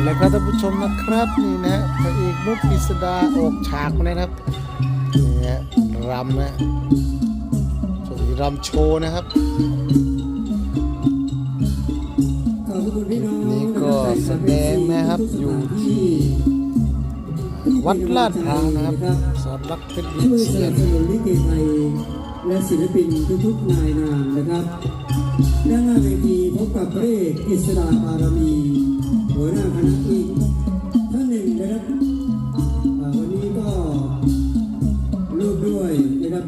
มาแล้วครับท่านผู้ชมนะครับนี่นะพระเอกนุกปิสดาออกฉากมานะครับนี่ฮะรำนะสวนรำโชว์นะครับนี่ก็แสดงนะครับอยู่ที่วัดลาดพร้าวนะครับสอนรักเพชรวิช่วยสเชียนลิเกไทยและศิลปินทุกๆนายนามนะครับด้านหน้าเวทีพบกับพระเอกอิสราบารมี หัวหน้าคณะอีกท่านหนึ่งนะครับวันนี้ก็ร่วมด้วยนะครับ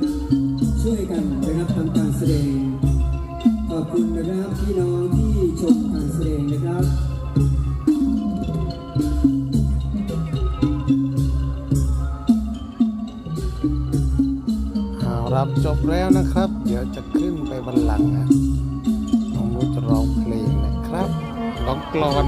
ช่วยกันนะครับทำการแสดง ขอบคุณนะครับพี่น้องที่ชมการแสดงนะครับเอารำจบแล้วนะครับ เดี๋ยวจะขึ้นไปบนหลังนะน้องนุชจะร้องเพลงนะครับร้องกลอน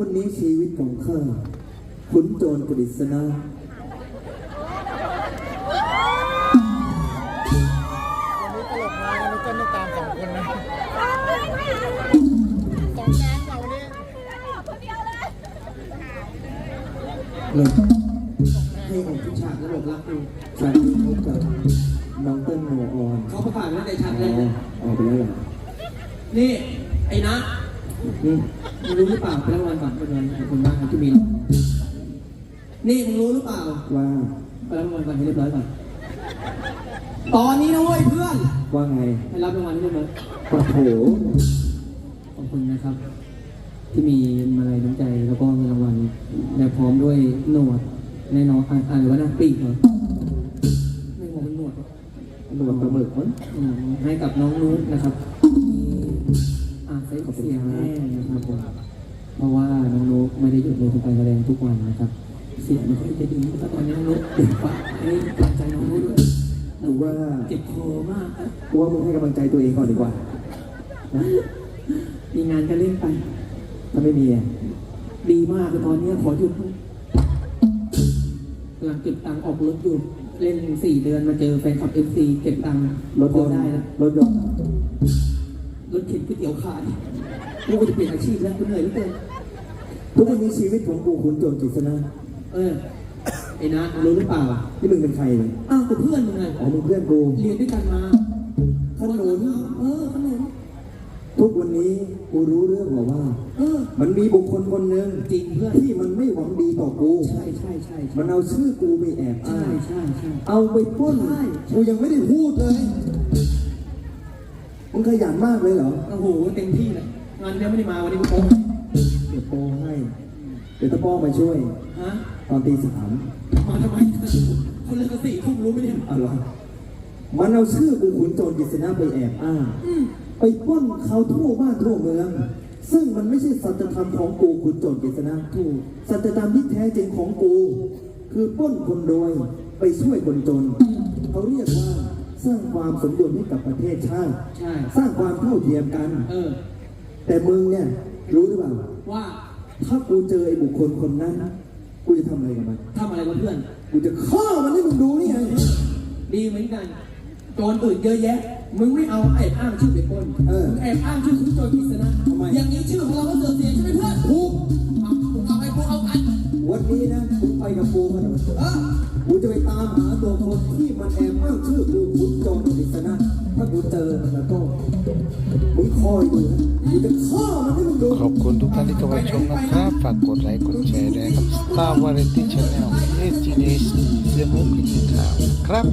ทุกวันนี้ชีวิตของข้าขุนโจรกฤษณะวันนี้ตลกมาวันนี้ก็ไม่ตามสองคนนะสองแดงกว่าวันนี้เลยให้ออกทุกฉากแล้วบอกรักดูฉากนี้พบกับน้องเติ้ลโนออนเขาประกาศไว้ในฉากแรอ๋อกออกไปแล้วเหรอนี่ ไอ้นะ อืมมึงรู้หรือเปล่าไปรับรางวัลก่อนไปรับรางวัลขอบคุณมากครับที่มีนี่มึงรู้หรือเปล่าว่าไปรับรางวัลก่อนให้เรียบร้อยก่อน ตอนนี้นะเว้ยเพื่อน ว่าไงให้รับรางวัลให้เรียบร้อยโอ้โหขอบคุณนะครับ ที่มีมาลัยน้ำใจแล้วก็มีรางวัลและพร้อมด้วยหนวดแน่นอนอ่านอ่านหรือว่าหน้าปีกเหรอไม่มองเป็นหนวดหรอหนวดปลาหมึกมั้งอืมให้กับน้องนุ๊กนะครับที่อาใช้ เสียงแม่นะครับผมเพราะว่าน้องนุ๊กไม่ได้หยุดเลยทุกการแสดงทุกวันนะครับ เสียงไม่ค่อยจะดีแต่ตอนนี้น้องนุ๊กเด็กฝากให้กำลังใจน้องนุ๊กด้วยหรือว่าเจ็บคอมากครับกูว่ามึงให้กำลังใจตัวเองก่อนดีกว่านะมีงานก็เล่นไป ถ้าไม่มีอะดีมากคือตอนนี้ขอหยุดกำลังเก็บตังค์ออกรถอยู่เล่นสี่เดือนมาเจอแฟนคลับเอฟซีเก็บตังค์รถพยอนต์ได้แล้วรถยนต์รถ เข็นก๋วยเตี๋ยวขายกูก็จะเปลี่ยนอาชีพแล้วกูเหนื่อยเหลือเกินทุกวันนี้ชีวิตของกูขุนโจรกฤษณะเออไอ้นัทรู้หรือเปล่านี่มึงเป็นใครเนี่ยอ้าวกูเพื่อนมึงไงอ๋อมึงเพื่อนกู เรียนด้วยกันมาขนุนเออขนุนทุกวันนี้กูรู้เรื่องแล้วว่า เออ มันมีบุคคลคนหนึ่งจริงเพื่อนที่มันไม่หวังดีต่อกู ใช่ใช่ใช่มันเอาชื่อกูไปแอบอ้าใช่งใช่ใช่เอาไปปล้นใช่กูยังไม่ได้พูดเลยมึ งขยันมากเลยเหรอ โอ้โหเต็มที่เลยงานเนี้ยไม่ได้มาวันนี้กูโป๊ะเดี๋ยวโปให้ เดี๋ยวตะป้อมาช่วย ฮะตอนตีสามมาทำไมคนเลิกกันสี่ทุ่มรู้ไหมเนี่ยเอาล่ะมันเอาชื่อกูขุนโจรกฤษณะไปแอบอ้าง อืมไปปล้นเขาทั่วบ้านทั่วเมือง ซึ่งมันไม่ใช่สัจธรรมของกูขุนโจรกฤษณะถูกสัจธรรมที่แท้จริงของกู คือปล้นคนรวยไปช่วยคนจน เขาเรียกว่า สร้างความสมดุลให้กับประเทศชาติ ใช่ สร้างความเท่าเทียมกัน เออ แต่มึงเนี่ยรู้หรือเปล่า ว่าถ้ากูเจอไอ้บุคคลคนนั้นกูจะทำอะไรกับมัน ทำอะไรกับเพื่อน กูจะฆ่ามันให้มึงดูนี่ไง ดีเหมือนกันโจรอื่นเยอะแยะ มึงไม่เอาแอบอ้างชื่อไปปล้นเออมึงแอบอ้างชื่อคุณโจรกฤษณะทำไม อย่างนี้ชื่อของเราก็เสื่อมเสียใช่ไหมเพื่อนถูกเอามึงเอาไปกูเอากัน วันนี้นะกูไปกับกูกันเออกูจะไปตามหาตัวคนที่มันแอบอ้างชื่อกูขุนโจรกฤ ษณะถ้ากูเจอมันแล้วก็มึงคอยดูนะกูจะฆ่ามันให้มึงดูขอบคุณทุกท่านที่เข้ามาชมนะครับ ฝากกดไลค์ กดแชร์ด้วยครับ Star Variety Channel เอจีเอสเดมุกข่าวครับ